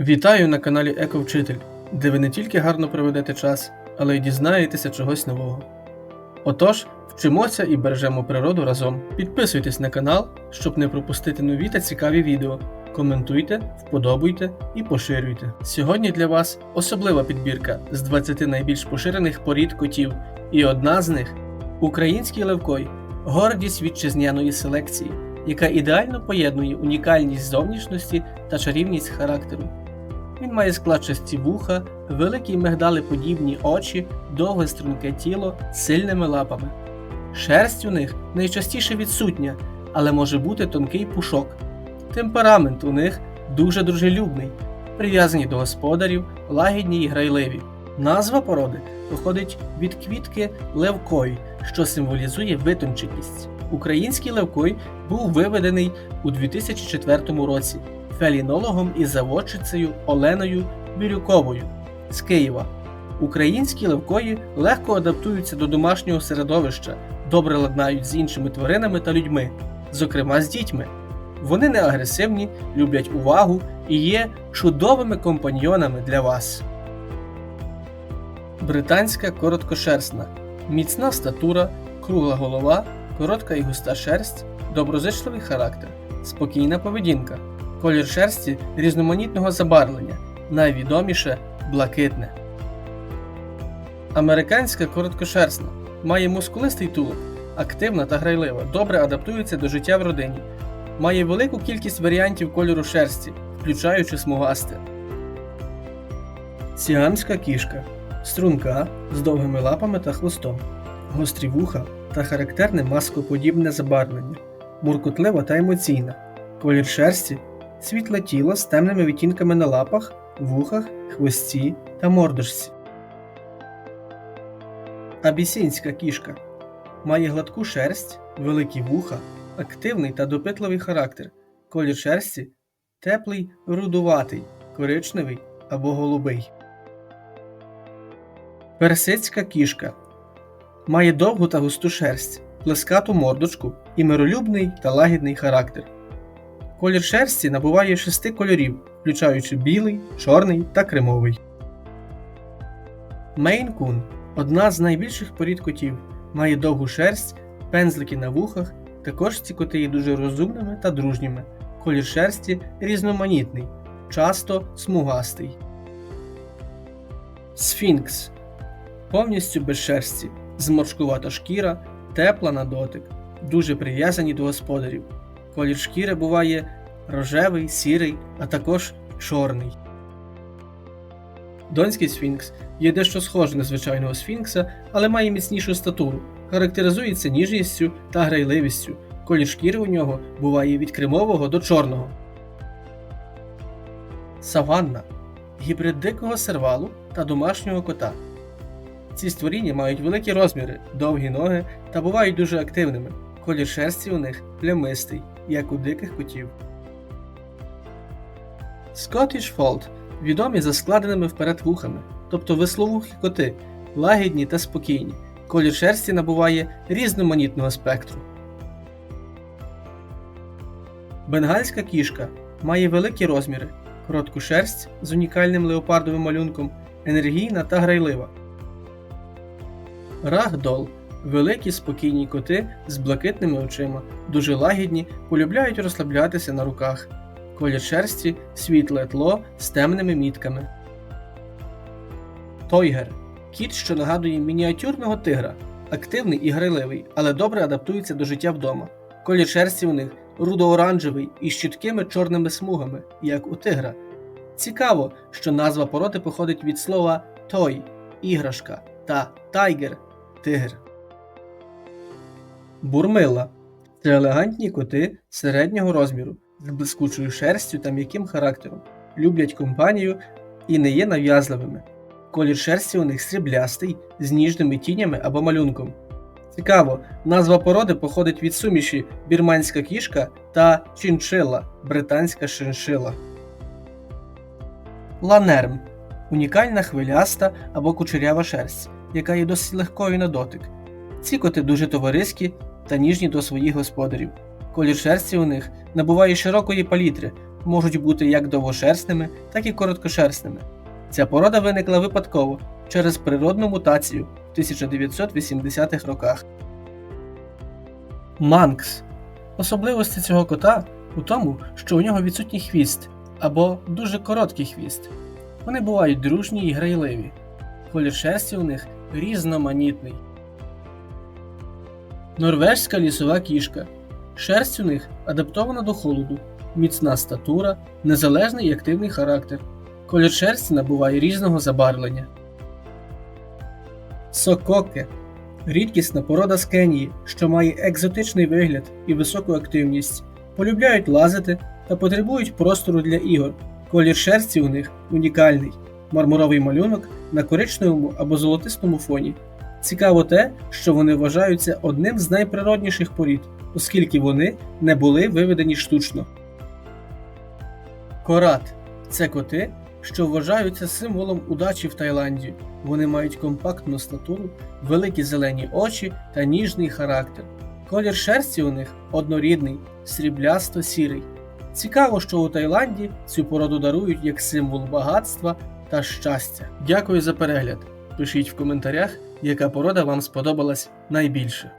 Вітаю на каналі Ековчитель, де ви не тільки гарно проведете час, але й дізнаєтеся чогось нового. Отож, вчимося і бережемо природу разом. Підписуйтесь на канал, щоб не пропустити нові та цікаві відео. Коментуйте, вподобуйте і поширюйте. Сьогодні для вас особлива підбірка з 20 найбільш поширених порід котів, і одна з них український левкой, гордість вітчизняної селекції, яка ідеально поєднує унікальність зовнішності та чарівність характеру. Він має складчасті вуха, великі мигдалеподібні очі, довге струнке тіло з сильними лапами. Шерсть у них найчастіше відсутня, але може бути тонкий пушок. Темперамент у них дуже дружелюбний, прив'язані до господарів, лагідні і грайливі. Назва породи походить від квітки левкой, що символізує витонченість. Український левкой був виведений у 2004 році фелінологом і заводчицею Оленою Бірюковою з Києва. Українські левкої легко адаптуються до домашнього середовища, добре ладнають з іншими тваринами та людьми, зокрема з дітьми. Вони не агресивні, люблять увагу і є чудовими компаньйонами для вас. Британська короткошерстна, міцна статура, кругла голова, коротка і густа шерсть, доброзичливий характер, спокійна поведінка, колір шерсті різноманітного забарвлення, найвідоміше блакитне. Американська короткошерстна має мускулистий тулуб, активна та грайлива, добре адаптується до життя в родині, має велику кількість варіантів кольору шерсті, включаючи смугасте. Сіамська кішка. Струнка з довгими лапами та хвостом, гострі вуха та характерне маскоподібне забарвлення, муркотлива та емоційна, колір шерсті, світле тіло з темними відтінками на лапах, вухах, хвості та мордочці. Абісінська кішка має гладку шерсть, великі вуха, активний та допитливий характер, колір шерсті теплий, рудуватий, коричневий або голубий. Персидська кішка має довгу та густу шерсть, плескату мордочку і миролюбний та лагідний характер. Колір шерсті набуває шести кольорів, включаючи білий, чорний та кремовий. Мейн-кун одна з найбільших порід котів, має довгу шерсть, пензлики на вухах, також ці коти є дуже розумними та дружніми. Колір шерсті різноманітний, часто смугастий. Сфінкс повністю без шерсті, зморшкувата шкіра, тепла на дотик, дуже прив'язані до господарів. Колір шкіри буває рожевий, сірий, а також чорний. Донський сфінкс є дещо схожий на звичайного сфінкса, але має міцнішу статуру, характеризується ніжністю та грайливістю. Колір шкіри у нього буває від кремового до чорного. Саванна гібрид дикого сервалу та домашнього кота. Ці створіння мають великі розміри, довгі ноги та бувають дуже активними. Колір шерсті у них плямистий, як у диких котів. Scottish Fold відомі за складеними вперед вухами, тобто весловухі коти, лагідні та спокійні. Колір шерсті набуває різноманітного спектру. Бенгальська кішка має великі розміри, коротку шерсть з унікальним леопардовим малюнком, енергійна та грайлива. Рагдол великі спокійні коти з блакитними очима, дуже лагідні, полюбляють розслаблятися на руках. Колір шерсті світле тло з темними мітками. Тойгер кіт, що нагадує мініатюрного тигра, активний і грайливий, але добре адаптується до життя вдома. Колір шерсті у них рудо-оранжевий із чіткими чорними смугами, як у тигра. Цікаво, що назва породи походить від слова той іграшка та тайгер тигр. Бурмила це елегантні коти середнього розміру з блискучою шерстю та м'яким характером, люблять компанію і не є нав'язливими. Колір шерсті у них сріблястий з ніжними тінями або малюнком. Цікаво, назва породи походить від суміші бірманська кішка та чінчила британська шиншила. Ланерм унікальна хвиляста або кучерява шерсть, яка є досить легкою на дотик. Ці коти дуже товариські та ніжні до своїх господарів. Колір шерсті у них набуває широкої палітри, можуть бути як довгошерстними, так і короткошерстними. Ця порода виникла випадково через природну мутацію в 1980-х роках. Манкс. Особливості цього кота у тому, що у нього відсутній хвіст або дуже короткий хвіст. Вони бувають дружні і грайливі. Колір шерсті у них різноманітний. Норвежська лісова кішка. Шерсть у них адаптована до холоду, міцна статура, незалежний і активний характер. Колір шерсті набуває різного забарвлення. Сококе рідкісна порода з Кенії, що має екзотичний вигляд і високу активність, полюбляють лазити та потребують простору для ігор. Колір шерсті у них унікальний, мармуровий малюнок на коричневому або золотистому фоні. Цікаво те, що вони вважаються одним з найприродніших порід, оскільки вони не були виведені штучно. Корат це коти, що вважаються символом удачі в Таїланді. Вони мають компактну статуру, великі зелені очі та ніжний характер. Колір шерсті у них однорідний, сріблясто-сірий. Цікаво, що у Таїланді цю породу дарують як символ багатства та щастя. Дякую за перегляд. Пишіть в коментарях, яка порода вам сподобалась найбільше.